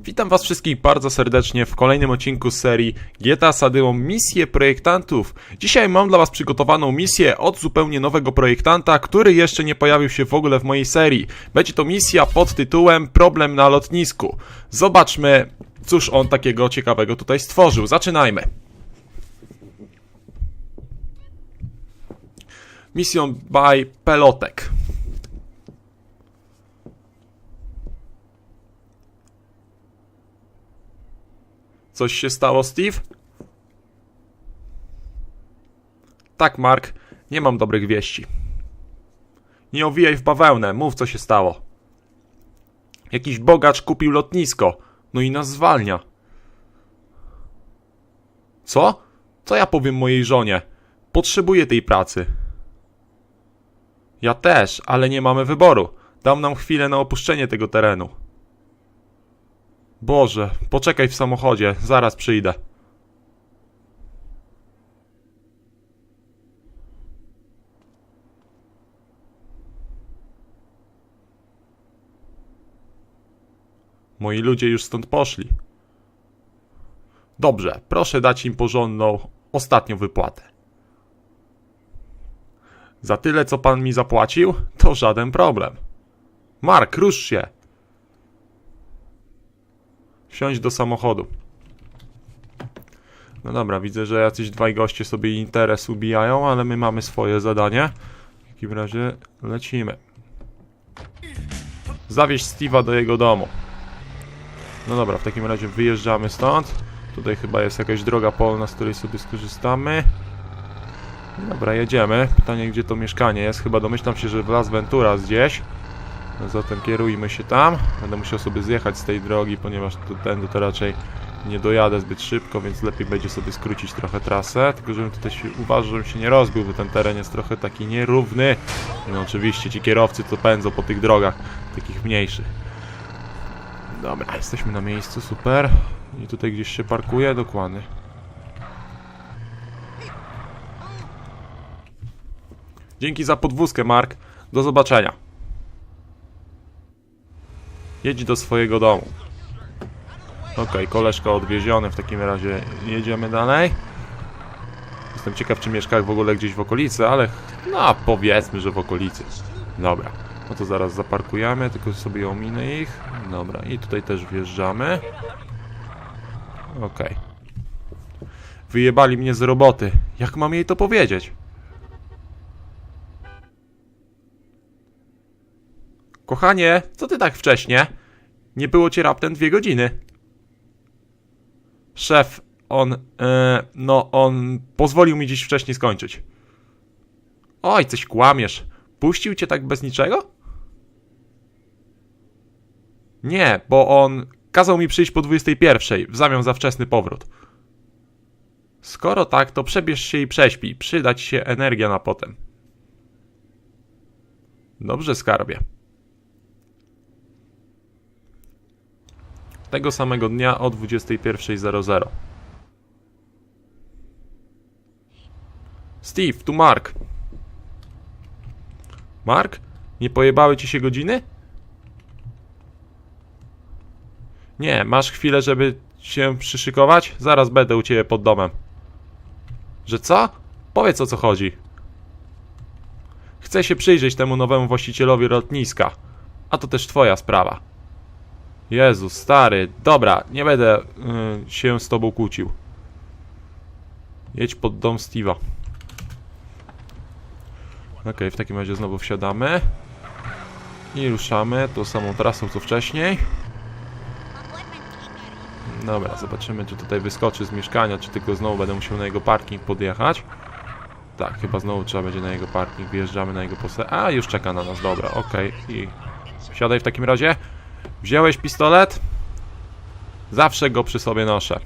Witam was wszystkich bardzo serdecznie w kolejnym odcinku serii GTA Sadyło Misje Projektantów. Dzisiaj mam dla was przygotowaną misję od zupełnie nowego projektanta, który jeszcze nie pojawił się w ogóle w mojej serii. Będzie to misja pod tytułem Problem na lotnisku. Zobaczmy, cóż on takiego ciekawego tutaj stworzył. Zaczynajmy. Misją by Pelotek. Coś się stało, Steve? Tak, Mark, nie mam dobrych wieści. Nie owijaj w bawełnę, mów co się stało. Jakiś bogacz kupił lotnisko, no i nas zwalnia. Co? Co ja powiem mojej żonie? Potrzebuję tej pracy. Ja też, ale nie mamy wyboru. Dam nam chwilę na opuszczenie tego terenu. Boże, poczekaj w samochodzie, zaraz przyjdę. Moi ludzie już stąd poszli. Dobrze, proszę dać im porządną, ostatnią wypłatę. Za tyle, co pan mi zapłacił, to żaden problem. Mark, rusz się! Wsiąść do samochodu. No dobra, widzę, że jacyś dwaj goście sobie interes ubijają, ale my mamy swoje zadanie. W takim razie lecimy. Zawieźć Steve'a do jego domu. No dobra, w takim razie wyjeżdżamy stąd. Tutaj chyba jest jakaś droga polna, z której sobie skorzystamy. Dobra, jedziemy. Pytanie, gdzie to mieszkanie jest. Chyba domyślam się, że w Las Venturas gdzieś. Zatem kierujmy się tam. Będę musiał sobie zjechać z tej drogi, ponieważ tu, tędy to raczej nie dojadę zbyt szybko, więc lepiej będzie sobie skrócić trochę trasę. Tylko żebym tutaj się uważał, żebym się nie rozbił, bo ten teren jest trochę taki nierówny. No oczywiście ci kierowcy to pędzą po tych drogach, takich mniejszych. Dobra, jesteśmy na miejscu, super. I tutaj gdzieś się parkuje, dokładnie. Dzięki za podwózkę, Mark. Do zobaczenia. Jedź do swojego domu. Okej, koleżka odwieziony, w takim razie jedziemy dalej. Jestem ciekaw, czy mieszka w ogóle gdzieś w okolicy, ale no powiedzmy, że w okolicy. Dobra, no to zaraz zaparkujemy, tylko sobie ominę ich. Dobra, i tutaj też wjeżdżamy. Okej. Wyjebali mnie z roboty. Jak mam jej to powiedzieć? Kochanie, co ty tak wcześnie? Nie było cię raptem dwie godziny. Szef, on, e, no, on pozwolił mi dziś wcześniej skończyć. Oj, coś kłamiesz. Puścił cię tak bez niczego? Nie, bo on kazał mi przyjść po 21 w zamian za wczesny powrót. Skoro tak, to przebierz się i prześpij. Przyda ci się energia na potem. Dobrze, skarbie. Tego samego dnia o 21.00. Steve, tu Mark. Mark? Nie pojebały ci się godziny? Nie, masz chwilę, żeby się przyszykować? Zaraz będę u ciebie pod domem. Że co? Powiedz o co chodzi. Chcę się przyjrzeć temu nowemu właścicielowi lotniska. A to też twoja sprawa. Jezus, stary. Dobra, nie będę y, się z tobą kłócił. Jedź pod dom Steve'a. Okej, w takim razie znowu wsiadamy. I ruszamy tą samą trasą co wcześniej. Dobra, zobaczymy czy tutaj wyskoczy z mieszkania, czy tylko znowu będę musiał na jego parking podjechać. Tak, chyba znowu trzeba będzie na jego parking, wjeżdżamy na jego posę. A, już czeka na nas, dobra, okej. I wsiadaj w takim razie. Wziąłeś pistolet? Zawsze go przy sobie noszę.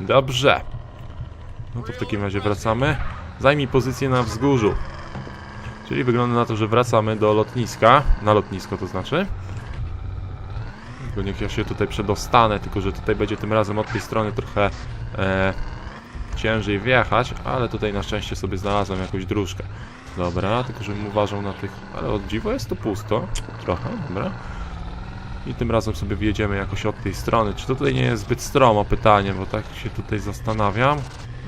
Dobrze. No to w takim razie wracamy. Zajmij pozycję na wzgórzu. Czyli wygląda na to, że wracamy do lotniska. Na lotnisko to znaczy. Tylko niech ja się tutaj przedostanę, tylko że tutaj będzie tym razem od tej strony trochę e, ciężej wjechać, ale tutaj na szczęście sobie znalazłem jakąś dróżkę. Dobra, tylko żebym uważał na tych... Ale od dziwo jest to pusto. Trochę, dobra. I tym razem sobie wjedziemy jakoś od tej strony. Czy to tutaj nie jest zbyt stromo pytanie, bo tak się tutaj zastanawiam.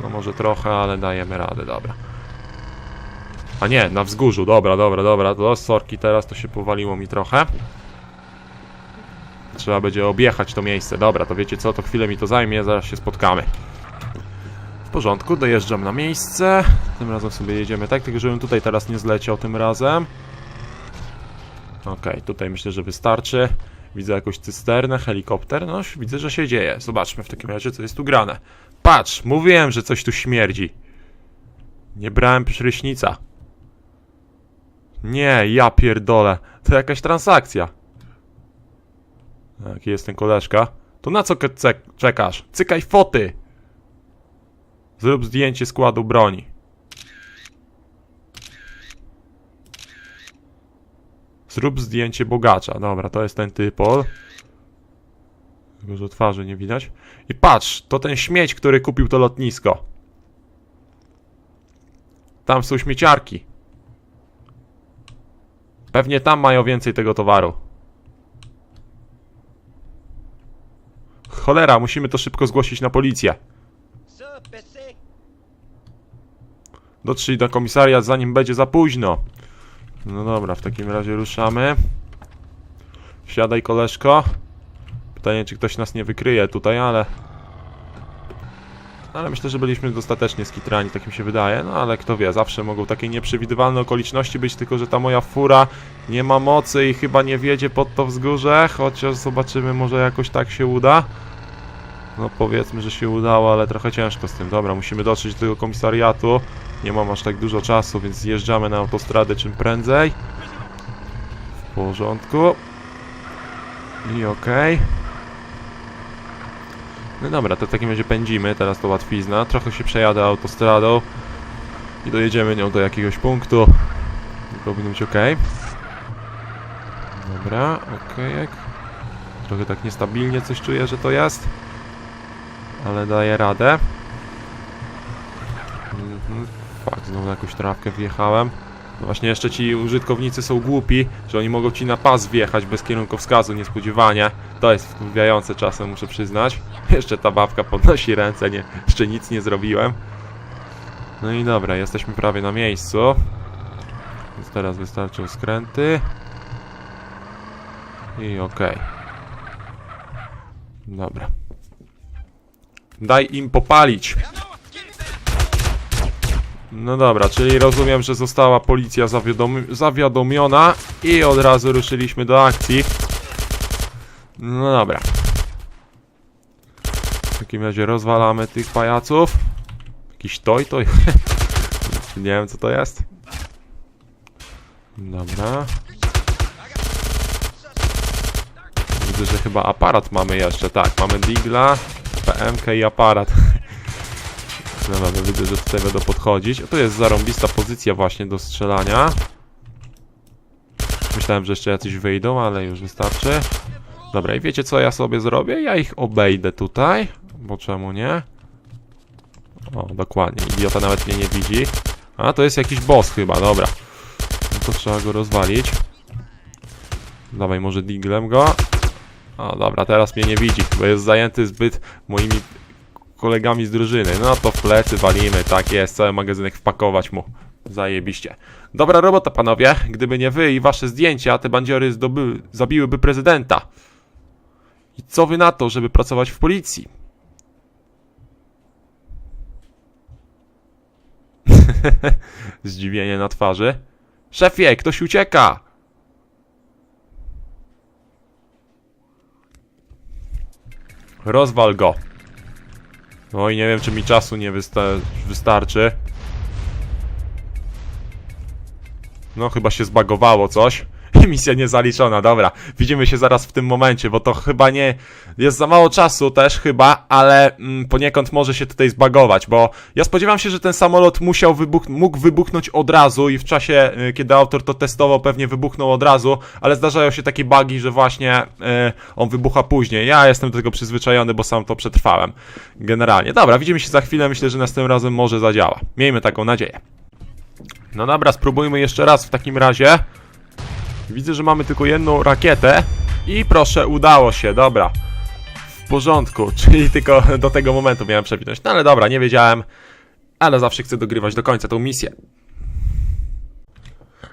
No może trochę, ale dajemy radę, dobra. A nie, na wzgórzu, dobra, dobra, dobra, to sorki, teraz to się powaliło mi trochę. Trzeba będzie objechać to miejsce, dobra, to wiecie co, to chwilę mi to zajmie, zaraz się spotkamy. W porządku, dojeżdżam na miejsce. Tym razem sobie jedziemy tak, tylko żebym tutaj teraz nie zleciał tym razem. Okej, tutaj myślę, że wystarczy. Widzę jakąś cysternę, helikopter. No, widzę, że się dzieje. Zobaczmy w takim razie, co jest tu grane. Patrz, mówiłem, że coś tu śmierdzi. Nie brałem prysznica. Nie, ja pierdolę. To jakaś transakcja. Jaki jest ten koleżka? To na co czekasz? Cykaj foty! Zrób zdjęcie składu broni. Zrób zdjęcie bogacza. Dobra, to jest ten typol. Tylko, że twarzy nie widać. I patrz, to ten śmieć, który kupił to lotnisko. Tam są śmieciarki. Pewnie tam mają więcej tego towaru. Cholera, musimy to szybko zgłosić na policję. Dotrzyj do komisariat zanim będzie za późno. No dobra, w takim razie ruszamy. Wsiadaj koleżko. Pytanie, czy ktoś nas nie wykryje tutaj, ale... Ale myślę, że byliśmy dostatecznie skitrani, tak mi się wydaje. No ale kto wie, zawsze mogą takie nieprzewidywalne okoliczności być, tylko że ta moja fura nie ma mocy i chyba nie wiedzie pod to wzgórze, chociaż zobaczymy, może jakoś tak się uda. No powiedzmy, że się udało, ale trochę ciężko z tym. Dobra, musimy dotrzeć do tego komisariatu. Nie mam aż tak dużo czasu, więc zjeżdżamy na autostradę czym prędzej. W porządku. I okej. No dobra, to w takim razie pędzimy, teraz to łatwizna. Trochę się przejadę autostradą i dojedziemy nią do jakiegoś punktu. Powinno być ok. Dobra, okej. Trochę tak niestabilnie coś czuję, że to jest. Ale daję radę. Mhm. Fakt, znowu na jakąś trawkę wjechałem. No właśnie, jeszcze ci użytkownicy są głupi, że oni mogą ci na pas wjechać bez kierunkowskazu niespodziewanie. To jest wkuwiające czasem, muszę przyznać. Jeszcze ta babka podnosi ręce, nie, jeszcze nic nie zrobiłem. No i dobra, jesteśmy prawie na miejscu. Więc teraz wystarczą skręty. I okej. Dobra. Daj im popalić. No dobra, czyli rozumiem, że została policja zawiadomi zawiadomiona i od razu ruszyliśmy do akcji. No dobra. W takim razie rozwalamy tych pajaców. Jakiś toj toj. Nie wiem co to jest. Dobra. Widzę, że chyba aparat mamy jeszcze. Tak, mamy Digla, PMK i aparat. No dobra, widzę, że tutaj będą podchodzić. To jest zarąbista pozycja właśnie do strzelania. Myślałem, że jeszcze jacyś wyjdą, ale już wystarczy. Dobra, i wiecie co ja sobie zrobię? Ja ich obejdę tutaj, bo czemu nie? O, dokładnie, idiota nawet mnie nie widzi. A, to jest jakiś boss chyba, dobra. No to trzeba go rozwalić. Dawaj może diglem go. O, dobra, teraz mnie nie widzi, bo jest zajęty zbyt moimi kolegami z drużyny. No to w plecy walimy, tak jest, cały magazynek wpakować mu. Zajebiście. Dobra robota, panowie. Gdyby nie wy i wasze zdjęcia, te bandziory zabiłyby prezydenta. I co wy na to, żeby pracować w policji? Zdziwienie na twarzy. Szefie, ktoś ucieka! Rozwal go. No i nie wiem, czy mi czasu nie wysta wystarczy. No, chyba się zbagowało coś. Misja niezaliczona, dobra. Widzimy się zaraz w tym momencie, bo to chyba nie... Jest za mało czasu też chyba, ale mm, poniekąd może się tutaj zbagować, bo ja spodziewam się, że ten samolot musiał wybuch mógł wybuchnąć od razu i w czasie, y, kiedy autor to testował, pewnie wybuchnął od razu, ale zdarzają się takie bugi, że właśnie y, on wybucha później. Ja jestem do tego przyzwyczajony, bo sam to przetrwałem. Generalnie. Dobra, widzimy się za chwilę, myślę, że następnym razem może zadziała. Miejmy taką nadzieję. No dobra, spróbujmy jeszcze raz w takim razie. Widzę, że mamy tylko jedną rakietę I proszę, udało się, dobra. W porządku, czyli tylko do tego momentu miałem przewinąć. No ale dobra, nie wiedziałem, ale zawsze chcę dogrywać do końca tą misję.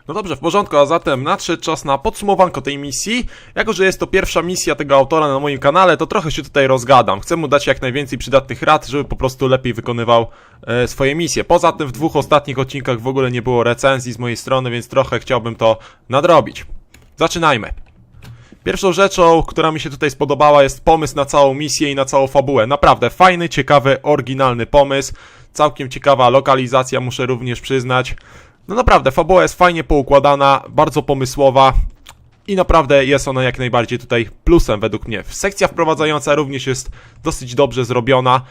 No dobrze, w porządku, a zatem nadszedł czas na podsumowanko tej misji. Jako, że jest to pierwsza misja tego autora na moim kanale, to trochę się tutaj rozgadam. Chcę mu dać jak najwięcej przydatnych rad, żeby po prostu lepiej wykonywał e, swoje misje. Poza tym w dwóch ostatnich odcinkach w ogóle nie było recenzji z mojej strony, więc trochę chciałbym to nadrobić. Zaczynajmy. Pierwszą rzeczą, która mi się tutaj spodobała, jest pomysł na całą misję i na całą fabułę. Naprawdę fajny, ciekawy, oryginalny pomysł. Całkiem ciekawa lokalizacja, muszę również przyznać. No naprawdę, fabuła jest fajnie poukładana, bardzo pomysłowa. I naprawdę jest ona jak najbardziej tutaj plusem według mnie. Sekcja wprowadzająca również jest dosyć dobrze zrobiona.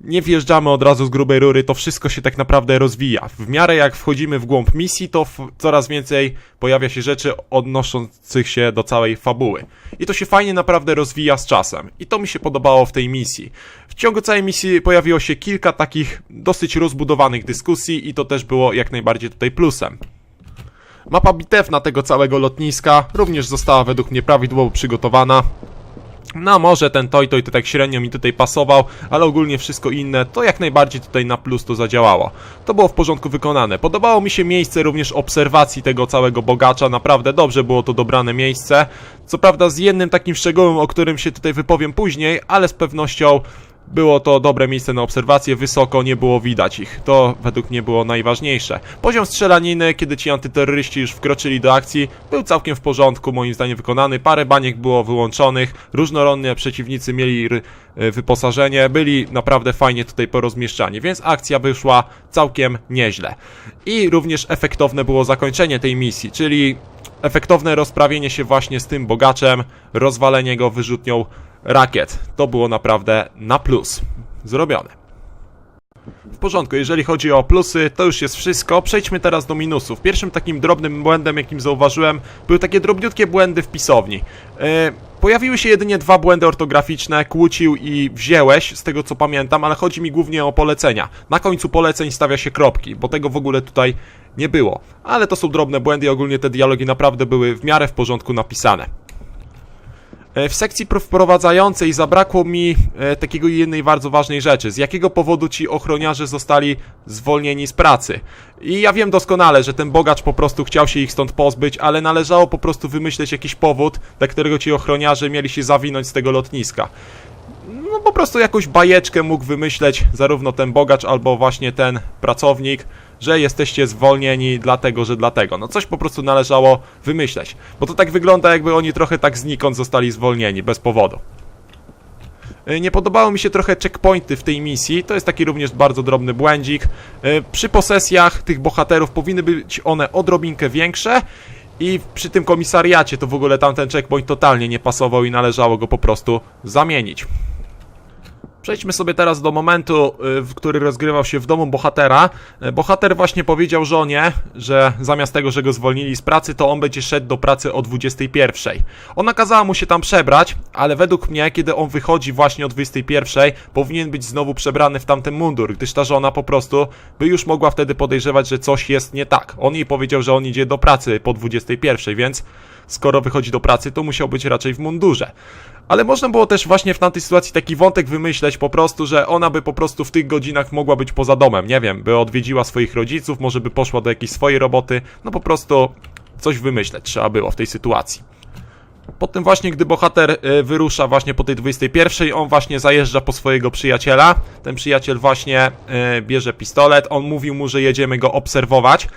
Nie wjeżdżamy od razu z grubej rury, to wszystko się tak naprawdę rozwija. W miarę jak wchodzimy w głąb misji, to coraz więcej pojawia się rzeczy odnoszących się do całej fabuły. I to się fajnie naprawdę rozwija z czasem. I to mi się podobało w tej misji. W ciągu całej misji pojawiło się kilka takich dosyć rozbudowanych dyskusji i to też było jak najbardziej tutaj plusem. Mapa bitewna tego całego lotniska również została według mnie prawidłowo przygotowana. No może ten Toy Toy to tak średnio mi tutaj pasował, ale ogólnie wszystko inne to jak najbardziej tutaj na plus to zadziałało. To było w porządku wykonane. Podobało mi się miejsce również obserwacji tego całego bogacza, naprawdę dobrze było to dobrane miejsce. Co prawda z jednym takim szczegółem, o którym się tutaj wypowiem później, ale z pewnością było to dobre miejsce na obserwację, wysoko nie było widać ich. To według mnie było najważniejsze. Poziom strzelaniny, kiedy ci antyterroryści już wkroczyli do akcji, był całkiem w porządku, moim zdaniem wykonany. Parę baniek było wyłączonych, różnorodne przeciwnicy mieli y, wyposażenie, byli naprawdę fajnie tutaj porozmieszczani, więc akcja wyszła całkiem nieźle. I również efektowne było zakończenie tej misji, czyli efektowne rozprawienie się właśnie z tym bogaczem, rozwalenie go wyrzutnią rakiet. To było naprawdę na plus. Zrobione. W porządku, jeżeli chodzi o plusy, to już jest wszystko. Przejdźmy teraz do minusów. Pierwszym takim drobnym błędem, jakim zauważyłem, były takie drobniutkie błędy w pisowni. E, pojawiły się jedynie dwa błędy ortograficzne, kłócił i wzięłeś, z tego co pamiętam, ale chodzi mi głównie o polecenia. Na końcu poleceń stawia się kropki, bo tego w ogóle tutaj nie było. Ale to są drobne błędy i ogólnie te dialogi naprawdę były w miarę w porządku napisane. E, W sekcji pro- wprowadzającej zabrakło mi e, takiego jednej bardzo ważnej rzeczy. Z jakiego powodu ci ochroniarze zostali zwolnieni z pracy? I ja wiem doskonale, że ten bogacz po prostu chciał się ich stąd pozbyć, ale należało po prostu wymyśleć jakiś powód, dla którego ci ochroniarze mieli się zawinąć z tego lotniska. No po prostu jakąś bajeczkę mógł wymyśleć zarówno ten bogacz albo właśnie ten pracownik, że jesteście zwolnieni dlatego, że dlatego. No coś po prostu należało wymyśleć. Bo to tak wygląda jakby oni trochę tak znikąd zostali zwolnieni, bez powodu. Y, Nie podobały mi się trochę checkpointy w tej misji, to jest taki również bardzo drobny błędzik. Y, Przy posesjach tych bohaterów powinny być one odrobinkę większe i przy tym komisariacie to w ogóle tamten checkpoint totalnie nie pasował i należało go po prostu zamienić. Przejdźmy sobie teraz do momentu, y, w który rozgrywał się w domu bohatera. Y, Bohater właśnie powiedział żonie, że zamiast tego, że go zwolnili z pracy, to on będzie szedł do pracy o 21. Ona kazała mu się tam przebrać, ale według mnie, kiedy on wychodzi właśnie o 21, powinien być znowu przebrany w tamten mundur, gdyż ta żona po prostu by już mogła wtedy podejrzewać, że coś jest nie tak. On jej powiedział, że on idzie do pracy po 21, więc skoro wychodzi do pracy, to musiał być raczej w mundurze. Ale można było też właśnie w tamtej sytuacji taki wątek wymyśleć po prostu, że ona by po prostu w tych godzinach mogła być poza domem, nie wiem, by odwiedziła swoich rodziców, może by poszła do jakiejś swojej roboty, no po prostu coś wymyśleć trzeba było w tej sytuacji. Potem właśnie, gdy bohater y, wyrusza właśnie po tej 21, on właśnie zajeżdża po swojego przyjaciela. Ten przyjaciel właśnie y, bierze pistolet, on mówił mu, że jedziemy go obserwować,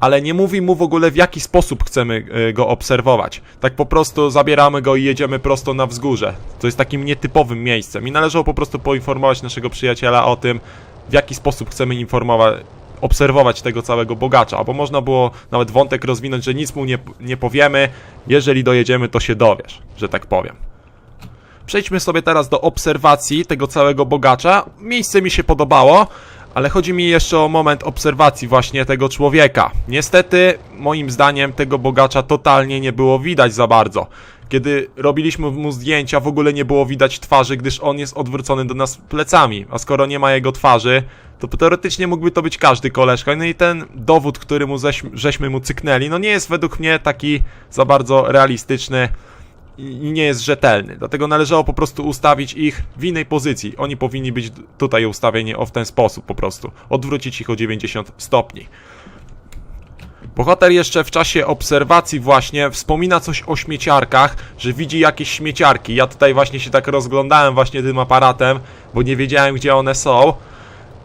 ale nie mówi mu w ogóle w jaki sposób chcemy y, go obserwować. Tak po prostu zabieramy go i jedziemy prosto na wzgórze. To jest takim nietypowym miejscem i należało po prostu poinformować naszego przyjaciela o tym, w jaki sposób chcemy informować, obserwować tego całego bogacza, albo można było nawet wątek rozwinąć, że nic mu nie, nie powiemy, jeżeli dojedziemy, to się dowiesz, że tak powiem. Przejdźmy sobie teraz do obserwacji tego całego bogacza. Miejsce mi się podobało, ale chodzi mi jeszcze o moment obserwacji właśnie tego człowieka. Niestety, moim zdaniem, tego bogacza totalnie nie było widać za bardzo. Kiedy robiliśmy mu zdjęcia, w ogóle nie było widać twarzy, gdyż on jest odwrócony do nas plecami. A skoro nie ma jego twarzy, to teoretycznie mógłby to być każdy koleżka. No i ten dowód, który mu żeśmy mu cyknęli, no nie jest według mnie taki za bardzo realistyczny i nie jest rzetelny. Dlatego należało po prostu ustawić ich w innej pozycji. Oni powinni być tutaj ustawieni o w ten sposób po prostu. Odwrócić ich o 90 stopni. Bohater jeszcze w czasie obserwacji właśnie wspomina coś o śmieciarkach, że widzi jakieś śmieciarki. Ja tutaj właśnie się tak rozglądałem właśnie tym aparatem, bo nie wiedziałem gdzie one są.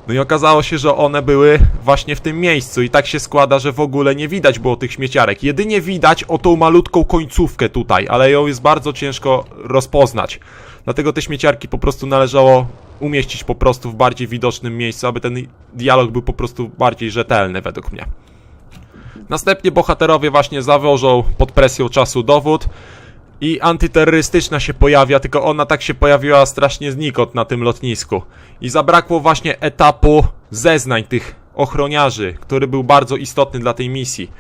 No i okazało się, że one były właśnie w tym miejscu i tak się składa, że w ogóle nie widać było tych śmieciarek. Jedynie widać o tą malutką końcówkę tutaj, ale ją jest bardzo ciężko rozpoznać. Dlatego te śmieciarki po prostu należało umieścić po prostu w bardziej widocznym miejscu, aby ten dialog był po prostu bardziej rzetelny według mnie. Następnie bohaterowie właśnie zawożą pod presją czasu dowód i antyterrorystyczna się pojawia, tylko ona tak się pojawiła strasznie znikąd na tym lotnisku. I zabrakło właśnie etapu zeznań tych ochroniarzy, który był bardzo istotny dla tej misji.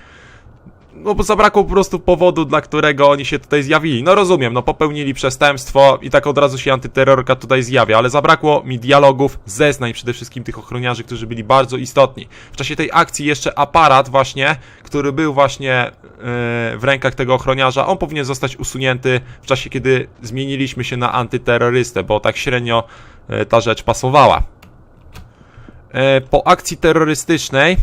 No bo zabrakło po prostu powodu, dla którego oni się tutaj zjawili. No rozumiem, no popełnili przestępstwo i tak od razu się antyterrorka tutaj zjawia, ale zabrakło mi dialogów, zeznań przede wszystkim tych ochroniarzy, którzy byli bardzo istotni. W czasie tej akcji jeszcze aparat właśnie, który był właśnie yy, w rękach tego ochroniarza, on powinien zostać usunięty w czasie, kiedy zmieniliśmy się na antyterrorystę, bo tak średnio yy, ta rzecz pasowała. Yy, po akcji terrorystycznej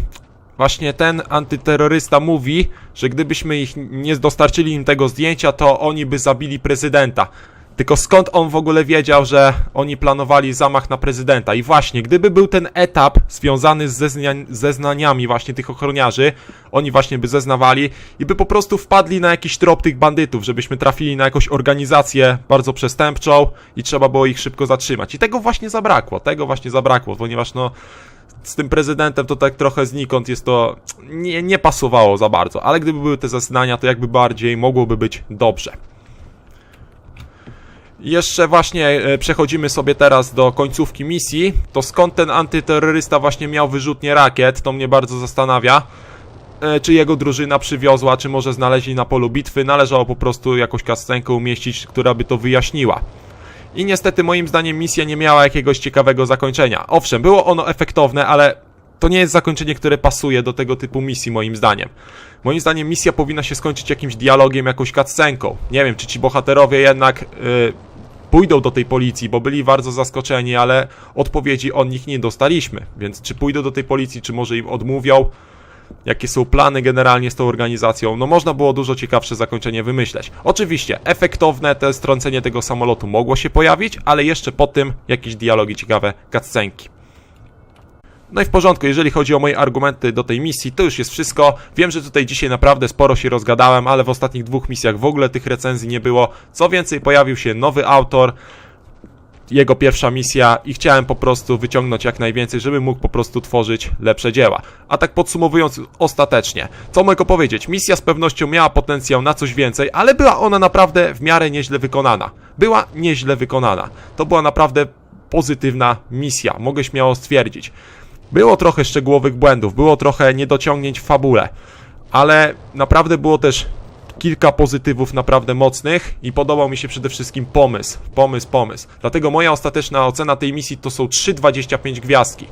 Właśnie ten antyterrorysta mówi, że gdybyśmy ich nie dostarczyli im tego zdjęcia, to oni by zabili prezydenta. Tylko skąd on w ogóle wiedział, że oni planowali zamach na prezydenta? I właśnie, gdyby był ten etap związany z zeznaniami właśnie tych ochroniarzy, oni właśnie by zeznawali i by po prostu wpadli na jakiś trop tych bandytów, żebyśmy trafili na jakąś organizację bardzo przestępczą i trzeba było ich szybko zatrzymać. I tego właśnie zabrakło, tego właśnie zabrakło, ponieważ no z tym prezydentem to tak trochę znikąd jest to nie, nie pasowało za bardzo, ale gdyby były te zeznania, to jakby bardziej mogłoby być dobrze. Jeszcze właśnie e, przechodzimy sobie teraz do końcówki misji. To skąd ten antyterrorysta właśnie miał wyrzutnie rakiet, to mnie bardzo zastanawia. E, Czy jego drużyna przywiozła, czy może znaleźli na polu bitwy. Należało po prostu jakąś kascenkę umieścić, która by to wyjaśniła. I niestety moim zdaniem misja nie miała jakiegoś ciekawego zakończenia. Owszem, było ono efektowne, ale to nie jest zakończenie, które pasuje do tego typu misji moim zdaniem. Moim zdaniem misja powinna się skończyć jakimś dialogiem, jakąś cutscenką. Nie wiem, czy ci bohaterowie jednak yy, pójdą do tej policji, bo byli bardzo zaskoczeni, ale odpowiedzi od nich nie dostaliśmy. Więc czy pójdą do tej policji, czy może im odmówią? Jakie są plany generalnie z tą organizacją. No można było dużo ciekawsze zakończenie wymyśleć. Oczywiście, efektowne te strącenie tego samolotu mogło się pojawić, ale jeszcze po tym jakieś dialogi ciekawe, cutscenki. No i w porządku, jeżeli chodzi o moje argumenty do tej misji, to już jest wszystko. Wiem, że tutaj dzisiaj naprawdę sporo się rozgadałem, ale w ostatnich dwóch misjach w ogóle tych recenzji nie było. Co więcej, pojawił się nowy autor, jego pierwsza misja i chciałem po prostu wyciągnąć jak najwięcej, żeby mógł po prostu tworzyć lepsze dzieła. A tak podsumowując ostatecznie, co mogę powiedzieć? Misja z pewnością miała potencjał na coś więcej, ale była ona naprawdę w miarę nieźle wykonana. Była nieźle wykonana. To była naprawdę pozytywna misja, mogę śmiało stwierdzić. Było trochę szczegółowych błędów, było trochę niedociągnięć w fabule, ale naprawdę było też kilka pozytywów naprawdę mocnych i podobał mi się przede wszystkim pomysł, pomysł, pomysł. Dlatego moja ostateczna ocena tej misji to są 3,25 gwiazdki.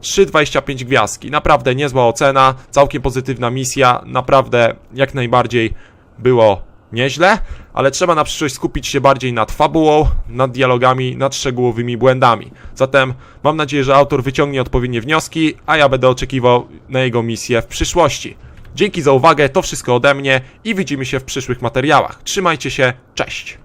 3,25 gwiazdki, naprawdę niezła ocena, całkiem pozytywna misja, naprawdę jak najbardziej było nieźle, ale trzeba na przyszłość skupić się bardziej nad fabułą, nad dialogami, nad szczegółowymi błędami. Zatem mam nadzieję, że autor wyciągnie odpowiednie wnioski, a ja będę oczekiwał na jego misję w przyszłości. Dzięki za uwagę, to wszystko ode mnie i widzimy się w przyszłych materiałach. Trzymajcie się, cześć!